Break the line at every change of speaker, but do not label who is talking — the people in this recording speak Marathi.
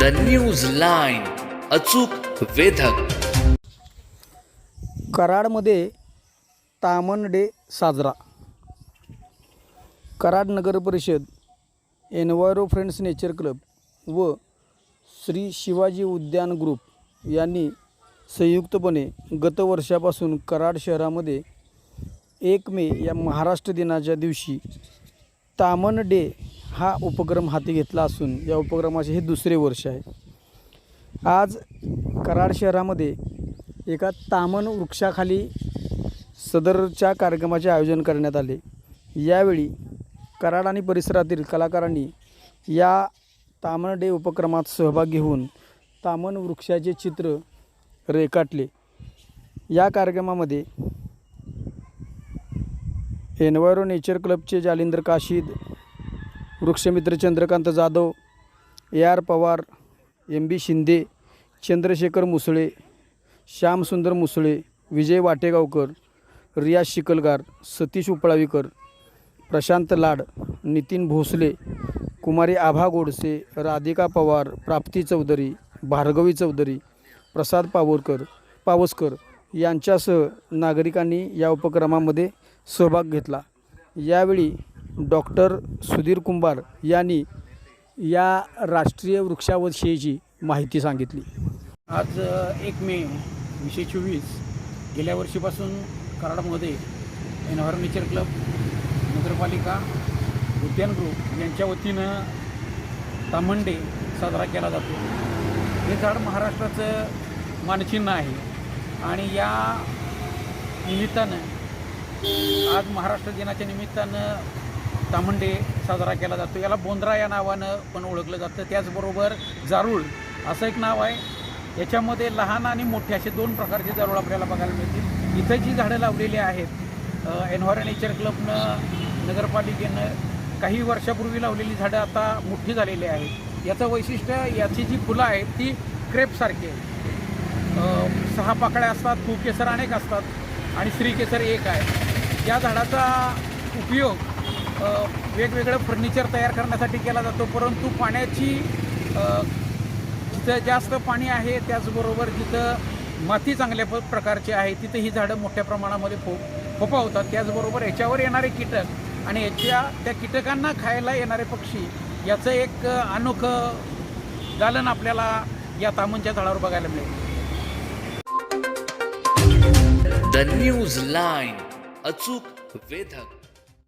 द न्यूज लाईन अचूक वेधक.
कराडमध्ये तामन डे साजरा. कराड नगर परिषद एन्व्हायरो फ्रेंड्स नेचर क्लब व श्री शिवाजी उद्यान ग्रुप यांनी संयुक्तपणे गत वर्षापासून कराड शहरामध्ये एक मे या महाराष्ट्र दिनाच्या दिवशी तामन डे हा उपक्रम हाती घेतला असून या उपक्रमाचे हे दुसरे वर्ष आहे. आज कराड शहरामध्ये एका तामन वृक्षाखाली सदरच्या कार्यक्रमाचे आयोजन करण्यात आले. यावेळी कराड आणि परिसरातील कलाकारांनी या तामन डे उपक्रमात सहभाग घेऊन तामन वृक्षाचे चित्र रेखाटले. या कार्यक्रमामध्ये एन्व्हायरो नेचर क्लबचे जालिंदर काशीद वृक्षमित्र Chandrakant Jadhav A R Pawar M B Shinde Chandrashekhar Musale Shyamsundar Musale Vijay Vategaonkar Riyaz Shikalgar Satish उपळावीकर Prashant Lad Nitin Bhosale कुमारी आभा गोडसे राधिका पवार प्राप्ती चौधरी भार्गवी चौधरी प्रसाद पावरकर पावसकर यांच्यासह नागरिकांनी या उपक्रमामध्ये सहभाग घेतला. यावेळी डॉक्टर सुधीर कुंभार यांनी या राष्ट्रीय वृक्षाविषयीची माहिती सांगितली.
आज एक मे वीसशे चोवीस गेल्या वर्षीपासून कराडमध्ये एनव्हायरो नेचर क्लब नगरपालिका उद्यान ग्रुप यांच्या वतीनं तामंडे साजरा केला जातो. हे झाड महाराष्ट्राचं मानचिन्ह आहे आणि या निमित्तानं आज महाराष्ट्र दिनाच्या निमित्तानं तामंडे साजरा केला जातो. याला बोंद्रा या नावानं पण ओळखलं जातं. त्याचबरोबर जारूळ असं एक नाव आहे. याच्यामध्ये लहान आणि मोठे असे दोन प्रकारचे जारूळ आपल्याला बघायला मिळतील. इथं जी झाडं लावलेली आहेत एन्व्हायरो नेचर क्लबनं नगरपालिकेनं काही वर्षापूर्वी लावलेली झाडं आता मोठी झालेली आहेत. याचं वैशिष्ट्य याची जी फुलं आहेत ती क्रेपसारखी आहेत. सहा पाकळ्या असतात कुकेसर अनेक असतात आणि श्रीकेसर एक आहे. या झाडाचा उपयोग वेगवेगळं फर्निचर तयार करण्यासाठी केला जातो परंतु पाण्याची जिथं जास्त पाणी आहे त्याचबरोबर जिथं माती चांगल्या प प्रकारची आहे तिथं ही झाडं मोठ्या प्रमाणामध्ये फो फोपावतात त्याचबरोबर याच्यावर येणारे कीटक आणि याच्या त्या कीटकांना खायला येणारे पक्षी याचं एक अनोखं दालन आपल्याला या तामनच्या झाडावर बघायला मिळेल.
द न्यूज लाईन अचूक वेधक.